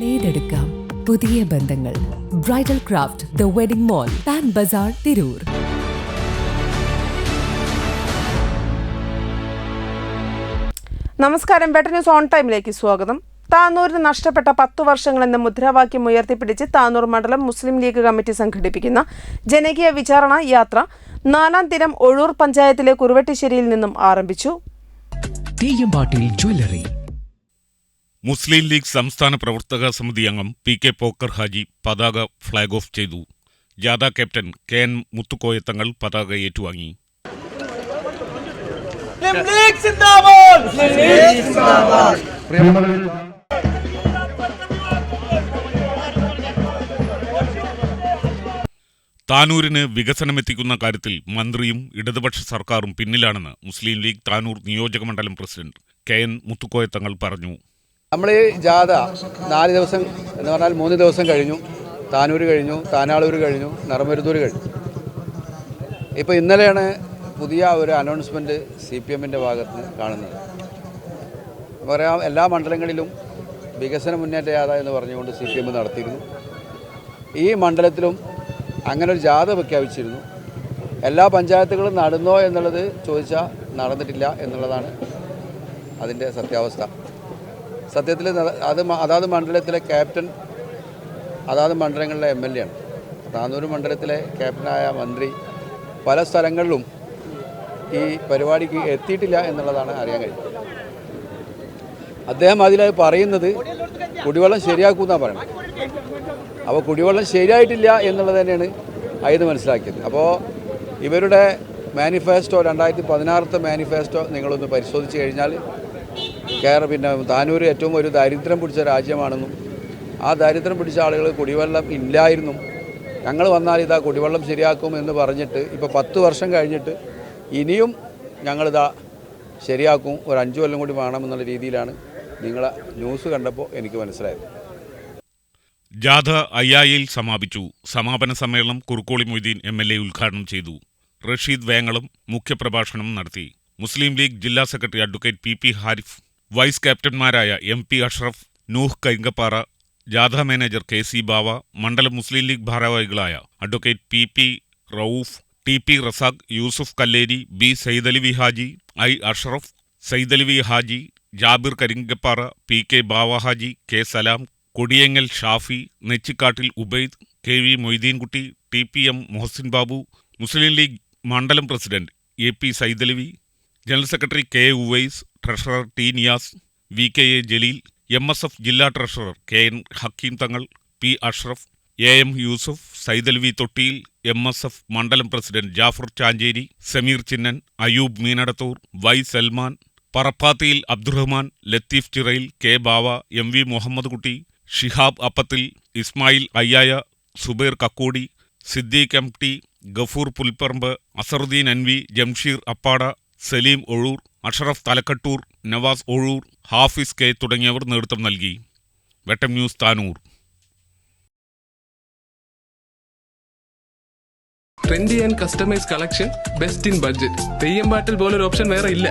നേടെടുക്കാം പുതിയ ബന്ധങ്ങൾ. Bridal craft the wedding mall pan ബസാർ തിരൂർ നമസ്കാരം. ബെറ്റർ ന്യൂസ് ഓൺ ടൈമിലേക്ക് സ്വാഗതം. താനൂരിന് നഷ്ടപ്പെട്ട പത്ത് വർഷങ്ങളെന്ന മുദ്രാവാക്യം ഉയർത്തിപ്പിടിച്ച് താനൂർ മണ്ഡലം മുസ്ലിം ലീഗ് കമ്മിറ്റി സംഘടിപ്പിക്കുന്ന ജനകീയ വിചാരണ യാത്ര നാലാം ദിനം ഒഴൂർ പഞ്ചായത്തിലെ കുറുവട്ടിശ്ശേരിയിൽ നിന്നും ആരംഭിച്ചു. തെയ്യമ്പാട്ടിൽ ജ്വല്ലറി. മുസ്ലിം ലീഗ് സംസ്ഥാന പ്രവർത്തക സമിതി അംഗം പി കെ പോക്കർ ഹാജി പതാക ഫ്ളാഗ് ഓഫ് ചെയ്തു. ജാഥ captain K N Muthukoya Thangal പതാക ഏറ്റുവാങ്ങി. താനൂരിന് വികസനമെത്തിക്കുന്ന കാര്യത്തിൽ മന്ത്രിയും ഇടതുപക്ഷ സർക്കാരും പിന്നിലാണെന്ന് മുസ്ലിം ലീഗ് താനൂർ നിയോജകമണ്ഡലം പ്രസിഡന്റ് കെ എൻ മുത്തുക്കോയ തങ്ങൾ പറഞ്ഞു. നമ്മൾ ഈ ജാഥ നാല് ദിവസം എന്ന് പറഞ്ഞാൽ മൂന്ന് ദിവസം കഴിഞ്ഞു. താനൂർ കഴിഞ്ഞു താനാളൂർ കഴിഞ്ഞു നിറമരുതൂർ കഴിഞ്ഞു. ഇപ്പോൾ ഇന്നലെയാണ് പുതിയ ഒരു അനൗൺസ്മെന്റ് സി പി എമ്മിന്റെ ഭാഗത്ത് നിന്ന് കാണുന്നത്. പറയാം എല്ലാ മണ്ഡലങ്ങളിലും വികസന മുന്നേറ്റ ജാഥ എന്ന് പറഞ്ഞുകൊണ്ട് സി പി എം നടത്തിയിരുന്നു. ഈ മണ്ഡലത്തിലും അങ്ങനെ ഒരു ജാഥ പ്രഖ്യാപിച്ചിരുന്നു. എല്ലാ പഞ്ചായത്തുകളും നടന്നോ എന്നുള്ളത് ചോദിച്ചാൽ നടന്നിട്ടില്ല എന്നുള്ളതാണ് അതിന്റെ സത്യാവസ്ഥ. സത്യത്തിൽ അത് അതാത് മണ്ഡലത്തിലെ ക്യാപ്റ്റൻ അതാത് മണ്ഡലങ്ങളിലെ എം എൽ എ ആണ്. താനൂർ മണ്ഡലത്തിലെ ക്യാപ്റ്റനായ മന്ത്രി പല സ്ഥലങ്ങളിലും ഈ പരിപാടിക്ക് എത്തിയിട്ടില്ല എന്നുള്ളതാണ് അറിയാൻ കഴിയുന്നത്. അദ്ദേഹം അതിലായി പറയുന്നത് കുടിവെള്ളം ശരിയാക്കുമെന്നാണ് പറയുന്നത്. അപ്പോൾ കുടിവെള്ളം ശരിയായിട്ടില്ല എന്നുള്ളത് തന്നെയാണ് അതിന് മനസ്സിലാക്കിയത്. അപ്പോൾ ഇവരുടെ മാനിഫെസ്റ്റോ രണ്ടായിരത്തി പതിനാറത്തെ മാനിഫെസ്റ്റോ നിങ്ങളൊന്ന് പരിശോധിച്ച് കഴിഞ്ഞാൽ കേരള പിന്നെ താനൂർ ഏറ്റവും ഒരു ദാരിദ്ര്യം പിടിച്ച രാജ്യമാണെന്നും ആ ദാരിദ്ര്യം പിടിച്ച ആളുകൾ കുടിവെള്ളം ഇല്ലായിരുന്നു. ഞങ്ങൾ വന്നാൽ ഇതാ കുടിവെള്ളം ശരിയാക്കും എന്ന് പറഞ്ഞിട്ട് ഇപ്പോൾ പത്ത് വർഷം കഴിഞ്ഞിട്ട് ഇനിയും ഞങ്ങളിതാ ശരിയാക്കും ഒരു അഞ്ചു കൊല്ലം കൂടി വേണമെന്നുള്ള രീതിയിലാണ് നിങ്ങളെ ന്യൂസ് കണ്ടപ്പോൾ എനിക്ക് മനസ്സിലായത്. ജാഥ അയ്യായിൽ സമാപിച്ചു. സമാപന സമ്മേളനം Kurukkoli Moideen M L A ഉദ്ഘാടനം ചെയ്തു. റഷീദ് വേങ്ങളും മുഖ്യപ്രഭാഷണം നടത്തി. മുസ്ലിം ലീഗ് ജില്ലാ secretary advocate P P Harif vice ക്യാപ്റ്റന്മാരായ M P Ashraf Nooh Karinkappara ജാഥ മാനേജർ കെ സി ബാവ മണ്ഡലം മുസ്ലിം ലീഗ് ഭാരവാഹികളായ advocate P P Rauf T P Razak Yusuf Kalleri B Saidalavi Haji I Ashraf Saidalavi Haji Jabir Karinkappara P K Bava Haji K Salam Kodiyangal Shafi Nechikkattil Ubaid K V Moideenkutty T P M Mohsin Babu Muslim League മണ്ഡലം president A P Saidalavi general secretary K Uvais treasurer T Niyas V K A Jaleel M S F ജില്ലാ treasurer K N Hakeem Thangal P Ashraf A M Yusuf Saidalavi Thottiyil M S F മണ്ഡലം president Jafar Chancheri Sameer Chinnan Ayub Meenadathur Y Salman Parappathiyil Abdurahman Latheef Chirayil K Bava M V Muhammad Kutty Shihab Appathil Ismail Ayyaya Zubair Kakkodi Siddique M T Gafoor Pulparamba Azharuddin Anvi Jamsheer Appada Saleem Ozhur Ashraf Thalakkattur Navas Ozhur Hafiz K തുടങ്ങിയവർ നേതൃത്വം നൽകി. Vettom news Tanur. Trendy and customise collection best in budget. Theyyam പാട്ടിൽ പോലൊരു option വേറെ ഇല്ല.